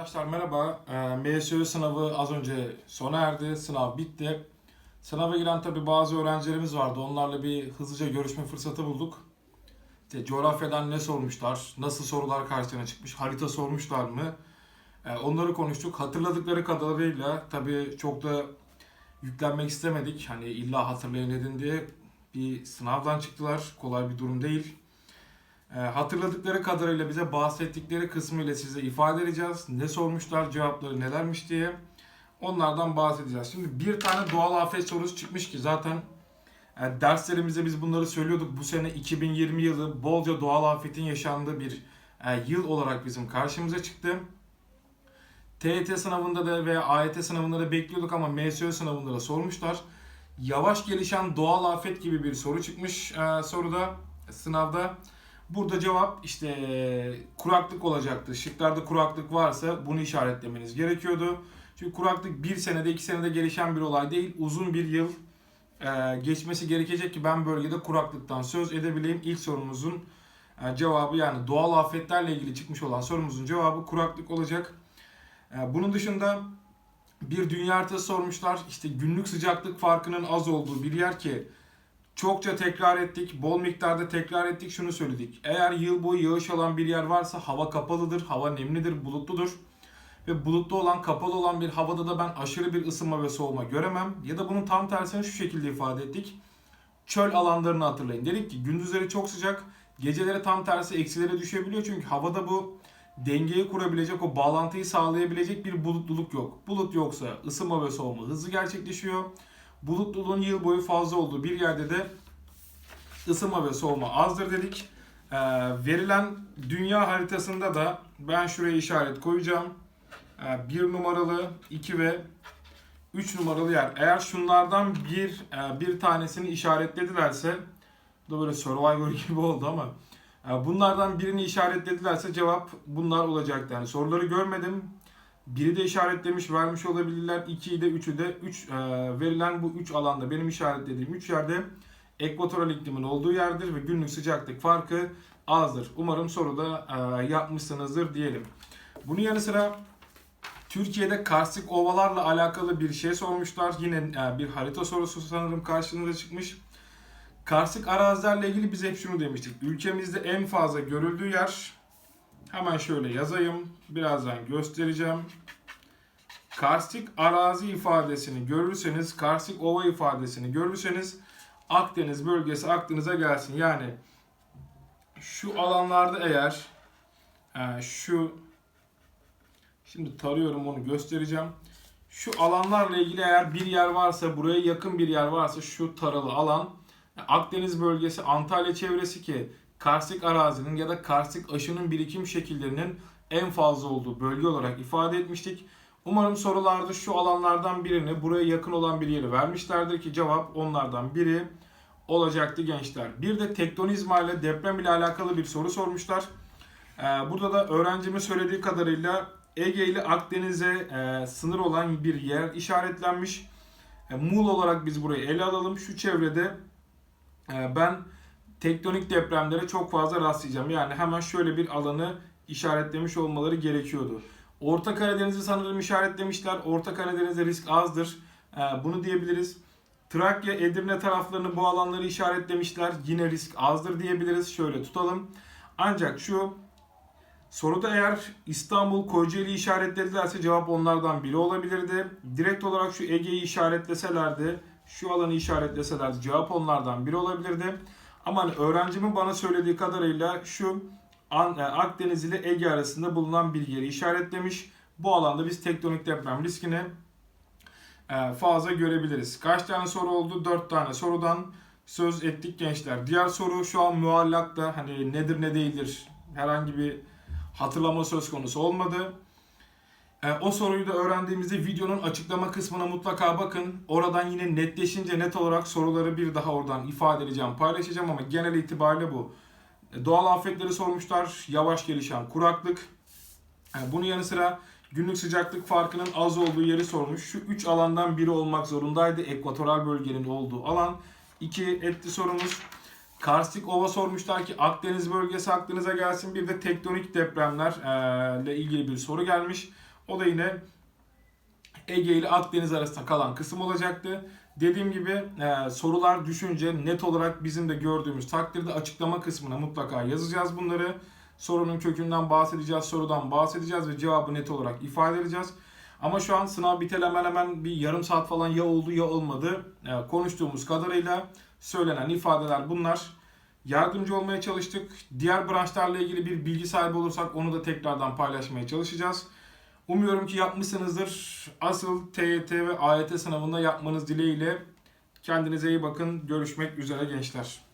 Arkadaşlar merhaba. Ee, MSÖ sınavı az önce sona erdi. Sınav bitti. Sınava giren tabi bazı öğrencilerimiz vardı. Onlarla bir hızlıca görüşme fırsatı bulduk. İşte coğrafyadan ne sormuşlar, nasıl sorular karşısına çıkmış, harita sormuşlar mı? Ee, onları konuştuk. Hatırladıkları kadarıyla tabi çok da yüklenmek istemedik. Hani illa hatırlayın edin diye bir sınavdan çıktılar. Kolay bir durum değil. E, hatırladıkları kadarıyla bize bahsettikleri kısmıyla size ifade edeceğiz. Ne sormuşlar, cevapları nelermiş diye. Onlardan bahsedeceğiz. Şimdi bir tane doğal afet sorusu çıkmış ki zaten e, derslerimizde biz bunları söylüyorduk. Bu sene 2020 yılı bolca doğal afetin yaşandığı bir e, yıl olarak bizim karşımıza çıktı. TYT sınavında da veya AYT sınavında da bekliyorduk ama MSÖ sınavında da sormuşlar. Yavaş gelişen doğal afet gibi bir soru çıkmış e, soruda, sınavda. Burada cevap işte kuraklık olacaktı. Şıklarda kuraklık varsa bunu işaretlemeniz gerekiyordu. Çünkü kuraklık bir senede iki senede gelişen bir olay değil. Uzun bir yıl e, geçmesi gerekecek ki ben bölgede kuraklıktan söz edebileyim. İlk sorumuzun e, cevabı yani doğal afetlerle ilgili çıkmış olan sorumuzun cevabı kuraklık olacak. E, bunun dışında bir dünya haritası sormuşlar. İşte günlük sıcaklık farkının az olduğu bir yer ki Çokça tekrar ettik, bol miktarda tekrar ettik, şunu söyledik. Eğer yıl boyu yağış alan bir yer varsa hava kapalıdır, hava nemlidir, bulutludur. Ve bulutlu olan, kapalı olan bir havada da ben aşırı bir ısınma ve soğuma göremem. Ya da bunun tam tersini şu şekilde ifade ettik. Çöl alanlarını hatırlayın. Dedik ki gündüzleri çok sıcak, geceleri tam tersi eksilere düşebiliyor. Çünkü havada bu dengeyi kurabilecek, o bağlantıyı sağlayabilecek bir bulutluluk yok. Bulut yoksa ısınma ve soğuma hızlı gerçekleşiyor bulutluluğun yıl boyu fazla olduğu bir yerde de ısınma ve soğuma azdır dedik. Ee, verilen dünya haritasında da ben şuraya işaret koyacağım. Ee, bir numaralı, iki ve 3 numaralı yer. Eğer şunlardan bir e, bir tanesini işaretledilerse bu da böyle Survivor gibi oldu ama e, bunlardan birini işaretledilerse cevap bunlar olacaktı. Yani soruları görmedim. Biri de işaretlemiş vermiş olabilirler. 2'yi de 3'ü de 3 e, verilen bu 3 alanda benim işaretlediğim 3 yerde ekvatoral iklimin olduğu yerdir ve günlük sıcaklık farkı azdır. Umarım soruda e, yapmışsınızdır diyelim. Bunun yanı sıra Türkiye'de karstik ovalarla alakalı bir şey sormuşlar. Yine e, bir harita sorusu sanırım karşınıza çıkmış. Karstik arazilerle ilgili biz hep şunu demiştik. Ülkemizde en fazla görüldüğü yer Hemen şöyle yazayım. Birazdan göstereceğim. Karstik arazi ifadesini görürseniz, karstik ova ifadesini görürseniz Akdeniz bölgesi aklınıza gelsin. Yani şu alanlarda eğer e, şu şimdi tarıyorum onu göstereceğim. Şu alanlarla ilgili eğer bir yer varsa, buraya yakın bir yer varsa şu taralı alan Akdeniz bölgesi, Antalya çevresi ki karstik arazinin ya da karstik aşının birikim şekillerinin en fazla olduğu bölge olarak ifade etmiştik. Umarım sorularda şu alanlardan birini buraya yakın olan bir yeri vermişlerdir ki cevap onlardan biri olacaktı gençler. Bir de tektonizma ile deprem ile alakalı bir soru sormuşlar. Ee, burada da öğrencimin söylediği kadarıyla Ege ile Akdeniz'e e, sınır olan bir yer işaretlenmiş. E, Muğla olarak biz burayı ele alalım. Şu çevrede e, ben tektonik depremlere çok fazla rastlayacağım. Yani hemen şöyle bir alanı işaretlemiş olmaları gerekiyordu. Orta Karadeniz'i sanırım işaretlemişler. Orta Karadeniz'de risk azdır. Ee, bunu diyebiliriz. Trakya, Edirne taraflarını bu alanları işaretlemişler. Yine risk azdır diyebiliriz. Şöyle tutalım. Ancak şu soruda eğer İstanbul, Kocaeli işaretledilerse cevap onlardan biri olabilirdi. Direkt olarak şu Ege'yi işaretleselerdi, şu alanı işaretleselerdi cevap onlardan biri olabilirdi. Ama öğrencimin bana söylediği kadarıyla şu e, Akdeniz ile Ege arasında bulunan bir yeri işaretlemiş. Bu alanda biz tektonik deprem riskini e, fazla görebiliriz. Kaç tane soru oldu? 4 tane sorudan söz ettik gençler. Diğer soru şu an muallakta hani nedir ne değildir herhangi bir hatırlama söz konusu olmadı. E, o soruyu da öğrendiğimizde videonun açıklama kısmına mutlaka bakın. Oradan yine netleşince net olarak soruları bir daha oradan ifade edeceğim, paylaşacağım ama genel itibariyle bu. E, doğal afetleri sormuşlar, yavaş gelişen kuraklık. E, bunun yanı sıra günlük sıcaklık farkının az olduğu yeri sormuş. Şu üç alandan biri olmak zorundaydı ekvatoral bölgenin olduğu alan. İki etti sorumuz. Karstik Ova sormuşlar ki Akdeniz bölgesi aklınıza gelsin. Bir de tektonik depremlerle ilgili bir soru gelmiş. O da yine Ege ile Akdeniz arasında kalan kısım olacaktı. Dediğim gibi e, sorular düşünce net olarak bizim de gördüğümüz takdirde açıklama kısmına mutlaka yazacağız bunları. Sorunun kökünden bahsedeceğiz, sorudan bahsedeceğiz ve cevabı net olarak ifade edeceğiz. Ama şu an sınav biteli hemen hemen bir yarım saat falan ya oldu ya olmadı. E, konuştuğumuz kadarıyla söylenen ifadeler bunlar. Yardımcı olmaya çalıştık. Diğer branşlarla ilgili bir bilgi sahibi olursak onu da tekrardan paylaşmaya çalışacağız. Umuyorum ki yapmışsınızdır. Asıl TYT ve AYT sınavında yapmanız dileğiyle. Kendinize iyi bakın. Görüşmek üzere gençler.